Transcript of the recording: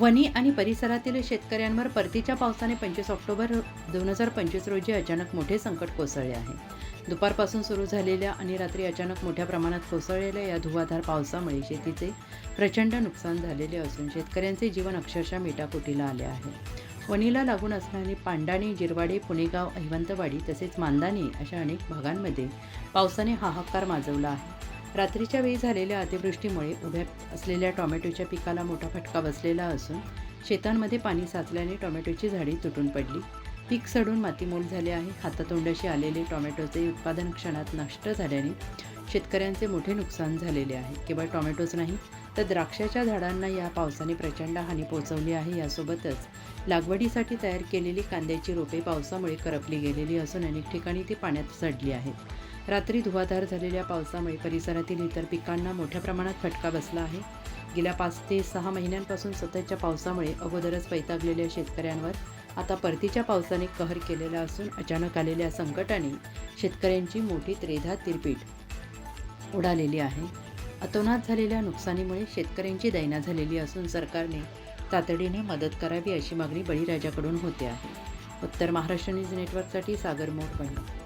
वणी आणि परिसरातील शेतकऱ्यांवर परतीच्या पावसाने पंचवीस ऑक्टोबर दोन हजार पंचवीस रोजी अचानक मोठे संकट कोसळले आहे. दुपारपासून सुरू झालेल्या आणि रात्री अचानक मोठ्या प्रमाणात कोसळलेल्या या धुवाधार पावसामुळे शेतीचे प्रचंड नुकसान झालेले असून शेतकऱ्यांचे जीवन अक्षरशः मेटाकुटीला आले आहे. वणीला लागून असणारी पांडाणी जिरवाडी पुणेगाव अहिवंतवाडी तसेच मांदाणी अशा अनेक भागांमध्ये पावसाने हाहाकार माजवला आहे. रात्रीच्या वेळी झालेल्या अतिवृष्टीमुळे उभ्या असलेल्या टोमॅटोच्या पिकाला मोठा फटका बसलेला असून शेतांमध्ये पाणी साचल्याने टोमॅटोची झाडी तुटून पडली. पीक सडून मातीमोल झाले आहे. हातातोंडाशी आलेले टोमॅटोचे उत्पादन क्षणात नष्ट झाल्याने शेतकऱ्यांचे मोठे नुकसान झालेले आहे. केवळ टोमॅटोच नाही तर द्राक्षाच्या झाडांना या पावसाने प्रचंड हानी पोहोचवली आहे. यासोबतच लागवडीसाठी तयार केलेली कांद्याची रोपे पावसामुळे करपली गेलेली असून अनेक ठिकाणी ती पाण्यात सडली आहेत. रात्री धुवाधार झालेल्या पावसामुळे परिसरातील इतर पिकांना मोठ्या प्रमाणात फटका बसला आहे. गेल्या पाच ते सहा महिन्यांपासून सततच्या पावसामुळे अगोदरच वैतागलेल्या शेतकऱ्यांवर आता परतीच्या पावसाने कहर केलेला असून अचानक आलेल्या संकटाने शेतकऱ्यांची मोठी त्रेधा तिरपीट उडालेली आहे. अतोनात झालेल्या नुकसानीमुळे शेतकऱ्यांची दैना झालेली असून सरकारने तातडीने मदत करावी अशी मागणी बळीराजाकडून होते आहे. उत्तर महाराष्ट्र न्यूज नेटवर्कसाठी सागर मोरपणे